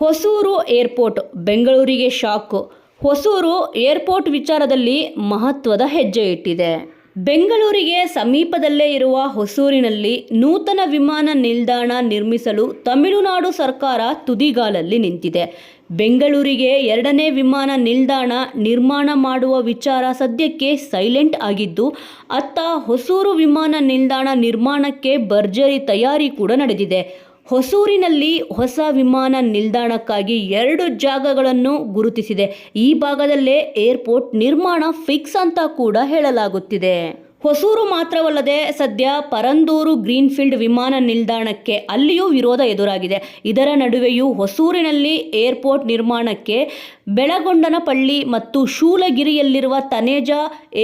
Hosur airport, ಬೆಂಗಳೂರಿಗೆ ಶಾಕು. Hosur airport ವಿಚಾರದಲ್ಲಿ ಮಹತ್ವದ ಹೆಜ್ಜೆ ಇಟ್ಟಿದೆ. ಬೆಂಗಳೂರಿಗೆ ಸಮೀಪದಲ್ಲೇ ಇರುವ ಹೊಸೂರಿನಲ್ಲಿ ನೂತನ ವಿಮಾನ ನಿಲ್ದಾಣ ನಿರ್ಮಿಸಲು ತಮಿಳುನಾಡು ಸರ್ಕಾರ ತುದಿಗಾಲಲ್ಲಿ ನಿಂತಿದೆ. ಬೆಂಗಳೂರಿಗೆ ಎರಡನೇ ವಿಮಾನ ನಿಲ್ದಾಣ ನಿರ್ಮಾಣ ಮಾಡುವ ವಿಚಾರ ಸದ್ಯಕ್ಕೆ ಸೈಲೆಂಟ್ ಆಗಿದ್ದು, ಅತ್ತ ಹೊಸೂರು ವಿಮಾನ ನಿಲ್ದಾಣ ನಿರ್ಮಾಣಕ್ಕೆ ಭರ್ಜರಿ ತಯಾರಿ ಕೂಡ ನಡೆದಿದೆ. ಹೊಸೂರಿನಲ್ಲಿ ಹೊಸ ವಿಮಾನ ನಿಲ್ದಾಣಕ್ಕಾಗಿ ಎರಡು ಜಾಗಗಳನ್ನು ಗುರುತಿಸಿದೆ. ಈ ಭಾಗದಲ್ಲೇ ಏರ್ಪೋರ್ಟ್ ನಿರ್ಮಾಣ ಫಿಕ್ಸ್ ಅಂತ ಕೂಡ ಹೇಳಲಾಗುತ್ತಿದೆ. ಹೊಸೂರು ಮಾತ್ರವಲ್ಲದೆ ಸದ್ಯ ಪರಂದೂರು ಗ್ರೀನ್ಫೀಲ್ಡ್ ವಿಮಾನ ನಿಲ್ದಾಣಕ್ಕೆ ಅಲ್ಲಿಯೂ ವಿರೋಧ ಎದುರಾಗಿದೆ. ಇದರ ನಡುವೆಯೂ ಹೊಸೂರಿನಲ್ಲಿ ಏರ್ಪೋರ್ಟ್ ನಿರ್ಮಾಣಕ್ಕೆ ಬೆಳಗೊಂಡನಪಳ್ಳಿ ಮತ್ತು ಶೂಲಗಿರಿಯಲ್ಲಿರುವ ತನೇಜ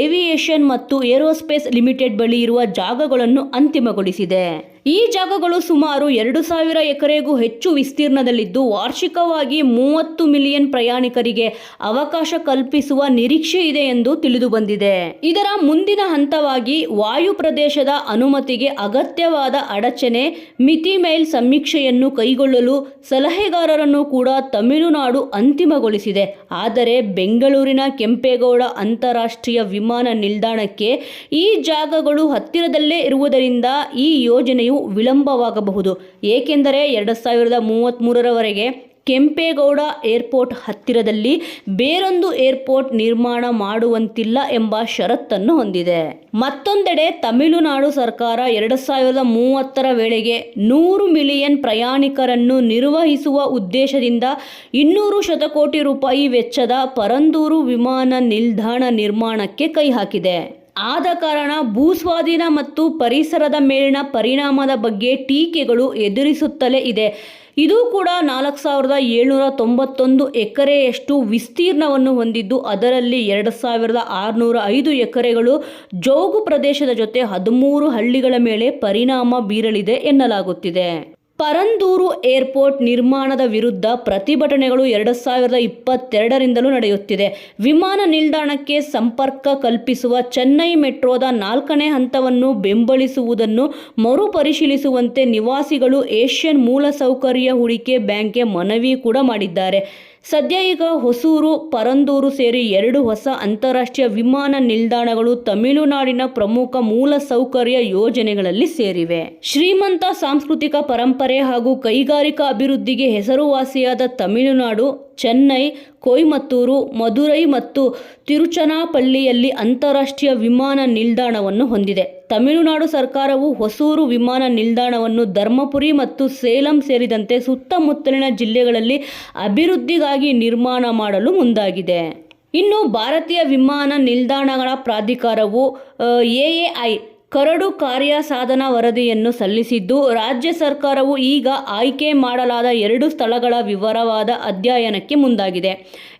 ಏವಿಯೇಷನ್ ಮತ್ತು ಏರೋಸ್ಪೇಸ್ ಲಿಮಿಟೆಡ್ ಬಳಿ ಇರುವ ಜಾಗಗಳನ್ನು ಅಂತಿಮಗೊಳಿಸಿದೆ. ಈ ಜಾಗಗಳು ಸುಮಾರು ಎರಡು ಸಾವಿರ ಎಕರೆಗೂ ಹೆಚ್ಚು ವಿಸ್ತೀರ್ಣದಲ್ಲಿದ್ದು ವಾರ್ಷಿಕವಾಗಿ ಮೂವತ್ತು ಮಿಲಿಯನ್ ಪ್ರಯಾಣಿಕರಿಗೆ ಅವಕಾಶ ಕಲ್ಪಿಸುವ ನಿರೀಕ್ಷೆ ಇದೆ ಎಂದು ತಿಳಿದು ಬಂದಿದೆ. ಇದರ ಮುಂದಿನ ಹಂತವಾಗಿ ವಾಯು ಪ್ರದೇಶದ ಅನುಮತಿಗೆ ಅಗತ್ಯವಾದ ಅಡಚಣೆ, ಮಿತಿ ಮೇಲ್ ಸಮೀಕ್ಷೆಯನ್ನು ಕೈಗೊಳ್ಳಲು ಸಲಹೆಗಾರರನ್ನು ಕೂಡ ತಮಿಳುನಾಡು ಅಂತಿಮಗೊಳಿಸಿದೆ. ಆದರೆ ಬೆಂಗಳೂರಿನ ಕೆಂಪೇಗೌಡ ಅಂತಾರಾಷ್ಟ್ರೀಯ ವಿಮಾನ ನಿಲ್ದಾಣಕ್ಕೆ ಈ ಜಾಗಗಳು ಹತ್ತಿರದಲ್ಲೇ ಇರುವುದರಿಂದ ಈ ಯೋಜನೆಯು ವಿಳಂಬವಾಗಬಹುದು. ಏಕೆಂದರೆ ಎರಡು ಸಾವಿರದ ಮೂವತ್ತ್ಮೂರರವರೆಗೆ ಕೆಂಪೇಗೌಡ ಏರ್ಪೋರ್ಟ್ ಹತ್ತಿರದಲ್ಲಿ ಬೇರೊಂದು ಏರ್ಪೋರ್ಟ್ ನಿರ್ಮಾಣ ಮಾಡುವಂತಿಲ್ಲ ಎಂಬ ಷರತ್ತನ್ನು ಹೊಂದಿದೆ. ಮತ್ತೊಂದೆಡೆ ತಮಿಳುನಾಡು ಸರ್ಕಾರ ಎರಡು ಸಾವಿರದ ಮೂವತ್ತರ ವೇಳೆಗೆ ನೂರು ಮಿಲಿಯನ್ ಪ್ರಯಾಣಿಕರನ್ನು ನಿರ್ವಹಿಸುವ ಉದ್ದೇಶದಿಂದ ಇನ್ನೂರು ಶತಕೋಟಿ ರೂಪಾಯಿ ವೆಚ್ಚದ ಪರಂದೂರು ವಿಮಾನ ನಿಲ್ದಾಣ ನಿರ್ಮಾಣಕ್ಕೆ ಕೈ ಹಾಕಿದೆ. ಆದ ಕಾರಣ ಭೂಸ್ವಾಧೀನ ಮತ್ತು ಪರಿಸರದ ಮೇಲಿನ ಪರಿಣಾಮದ ಬಗ್ಗೆ ಟೀಕೆಗಳು ಎದುರಿಸುತ್ತಲೇ ಇದೆ. ಇದು ಕೂಡ ನಾಲ್ಕು ಸಾವಿರದ ಏಳ್ನೂರ ತೊಂಬತ್ತೊಂದು ಎಕರೆಯಷ್ಟು ವಿಸ್ತೀರ್ಣವನ್ನು ಹೊಂದಿದ್ದು, ಅದರಲ್ಲಿ ಎರಡು ಸಾವಿರದ ಆರುನೂರ ಐದು ಎಕರೆಗಳು ಜೋಗು ಪ್ರದೇಶದ ಜೊತೆ ಹದಿಮೂರು ಹಳ್ಳಿಗಳ ಮೇಲೆ ಪರಿಣಾಮ ಬೀರಲಿದೆ ಎನ್ನಲಾಗುತ್ತಿದೆ. ಪರಂದೂರು ಏರ್ಪೋರ್ಟ್ ನಿರ್ಮಾಣದ ವಿರುದ್ಧ ಪ್ರತಿಭಟನೆಗಳು ಎರಡು ಸಾವಿರದ ಇಪ್ಪತ್ತೆರಡರಿಂದಲೂ ನಡೆಯುತ್ತಿದೆ. ವಿಮಾನ ನಿಲ್ದಾಣಕ್ಕೆ ಸಂಪರ್ಕ ಕಲ್ಪಿಸುವ ಚೆನ್ನೈ ಮೆಟ್ರೋದ ನಾಲ್ಕನೇ ಹಂತವನ್ನು ಬೆಂಬಲಿಸುವುದನ್ನು ಮರುಪರಿಶೀಲಿಸುವಂತೆ ನಿವಾಸಿಗಳು ಏಷ್ಯನ್ ಮೂಲಸೌಕರ್ಯ ಹೂಡಿಕೆ ಬ್ಯಾಂಕ್ಗೆ ಮನವಿ ಕೂಡ ಮಾಡಿದ್ದಾರೆ. ಸದ್ಯ ಈಗ ಹೊಸೂರು, ಪರಂದೂರು ಸೇರಿ ಎರಡು ಹೊಸ ಅಂತಾರಾಷ್ಟ್ರೀಯ ವಿಮಾನ ನಿಲ್ದಾಣಗಳು ತಮಿಳುನಾಡಿನ ಪ್ರಮುಖ ಮೂಲಸೌಕರ್ಯ ಯೋಜನೆಗಳಲ್ಲಿ ಸೇರಿವೆ. ಶ್ರೀಮಂತ ಸಾಂಸ್ಕೃತಿಕ ಪರಂಪರೆ ಹಾಗೂ ಕೈಗಾರಿಕಾ ಅಭಿವೃದ್ಧಿಗೆ ಹೆಸರುವಾಸಿಯಾದ ತಮಿಳುನಾಡು ಚೆನ್ನೈ, ಕೊಯಮತ್ತೂರು, ಮಧುರೈ ಮತ್ತು ತಿರುಚನಾಪಳ್ಳಿಯಲ್ಲಿ ಅಂತಾರಾಷ್ಟ್ರೀಯ ವಿಮಾನ ನಿಲ್ದಾಣವನ್ನು ಹೊಂದಿದೆ. ತಮಿಳುನಾಡು ಸರ್ಕಾರವು ಹೊಸೂರು ವಿಮಾನ ನಿಲ್ದಾಣವನ್ನು ಧರ್ಮಪುರಿ ಮತ್ತು ಸೇಲಂ ಸೇರಿದಂತೆ ಸುತ್ತಮುತ್ತಲಿನ ಜಿಲ್ಲೆಗಳಲ್ಲಿ ಅಭಿವೃದ್ಧಿಗಾಗಿ ನಿರ್ಮಾಣ ಮಾಡಲು ಮುಂದಾಗಿದೆ. ಇನ್ನು ಭಾರತೀಯ ವಿಮಾನ ನಿಲ್ದಾಣಗಳ ಪ್ರಾಧಿಕಾರವು ಎಎಐ ಕರಡು ಕಾರ್ಯಸಾಧನ ವರದಿಯನ್ನು ಸಲ್ಲಿಸಿದ್ದು, ರಾಜ್ಯ ಸರ್ಕಾರವು ಈಗ ಆಯ್ಕೆ ಮಾಡಲಾದ ಎರಡು ಸ್ಥಳಗಳ ವಿವರವಾದ ಅಧ್ಯಯನಕ್ಕೆ ಮುಂದಾಗಿದೆ.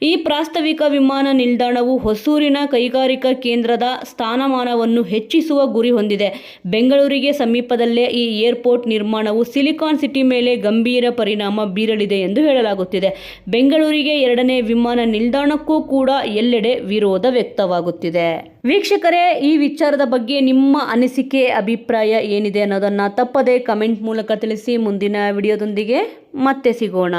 ಈ ಪ್ರಾಸ್ತಾವಿಕ ವಿಮಾನ ನಿಲ್ದಾಣವು ಹೊಸೂರಿನ ಕೈಗಾರಿಕಾ ಕೇಂದ್ರದ ಸ್ಥಾನಮಾನವನ್ನು ಹೆಚ್ಚಿಸುವ ಗುರಿ ಹೊಂದಿದೆ. ಬೆಂಗಳೂರಿಗೆ ಸಮೀಪದಲ್ಲೇ ಈ ಏರ್ಪೋರ್ಟ್ ನಿರ್ಮಾಣವು ಸಿಲಿಕಾನ್ ಸಿಟಿ ಮೇಲೆ ಗಂಭೀರ ಪರಿಣಾಮ ಬೀರಲಿದೆ ಎಂದು ಹೇಳಲಾಗುತ್ತಿದೆ. ಬೆಂಗಳೂರಿಗೆ ಎರಡನೇ ವಿಮಾನ ನಿಲ್ದಾಣಕ್ಕೂ ಕೂಡ ಎಲ್ಲೆಡೆ ವಿರೋಧ ವ್ಯಕ್ತವಾಗುತ್ತಿದೆ. ವೀಕ್ಷಕರೇ, ಈ ವಿಚಾರದ ಬಗ್ಗೆ ನಿಮ್ಮ ಅನಿಸಿಕೆ, ಅಭಿಪ್ರಾಯ ಏನಿದೆ ಅನ್ನೋದನ್ನು ತಪ್ಪದೇ ಕಮೆಂಟ್ ಮೂಲಕ ತಿಳಿಸಿ ಮುಂದಿನ ವಿಡಿಯೋದೊಂದಿಗೆ ಮತ್ತೆ ಸಿಗೋಣ.